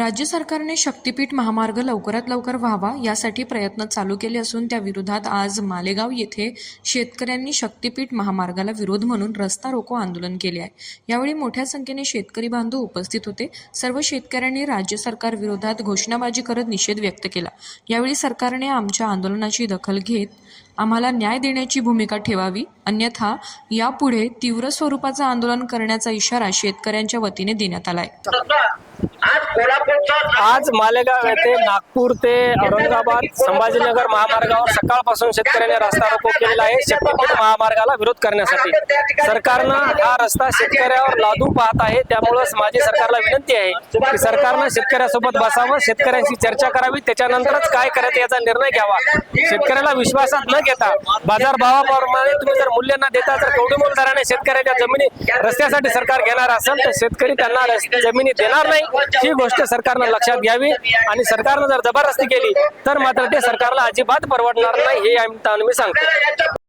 राज्य सरकारने शक्तीपीठ महामार्ग लवकरात लवकर व्हावा यासाठी प्रयत्न चालू केले असून त्या विरोधात आज मालेगाव येथे शेतकऱ्यांनी शक्तीपीठ महामार्गाला विरोध म्हणून रस्ता रोको आंदोलन केले आहे. यावेळी मोठ्या संख्येने शेतकरी बांधव उपस्थित होते. सर्व शेतकऱ्यांनी राज्य सरकार विरोधात घोषणाबाजी करत निषेध व्यक्त केला. यावेळी सरकारने आमच्या आंदोलनाची दखल घेत आम्हाला न्याय देण्याची भूमिका ठेवावी अन्यथा यापुढे तीव्र स्वरूपाचं आंदोलन करण्याचा इशारा शेतकऱ्यांच्या वतीने देण्यात आला आहे. आज मालेगाव येथे नागपूर ते औरंगाबाद संभाजीनगर महामार्गावर सकाळपासून शेतकऱ्यांनी रस्ता रोको केलेला आहे. शक्तीपीठ महामार्गाला विरोध करण्यासाठी. सरकारनं हा रस्ता शेतकऱ्यावर लादू पाहत आहे. त्यामुळं माझी सरकारला विनंती आहे की सरकारनं शेतकऱ्यासोबत बसावं शेतकऱ्यांशी चर्चा करावी. त्याच्यानंतरच काय करायचं याचा निर्णय घ्यावा. शेतकऱ्याला विश्वासात न घेता बाजार भावाप्रमाणे तुम्ही जर मूल्य न देता जर कवडीमोल दराने शेतकऱ्याच्या जमिनी रस्त्यासाठी सरकार घेणार असेल तर शेतकरी त्यांना जमिनी देणार नाही. ही गोष्ट सरकारनं लक्षात घ्यावी आणि सरकारनं जर जबरदस्ती केली तर मात्र ते सरकारला अजिबात परवडणार नाही हे आम्ही मी सांगतो.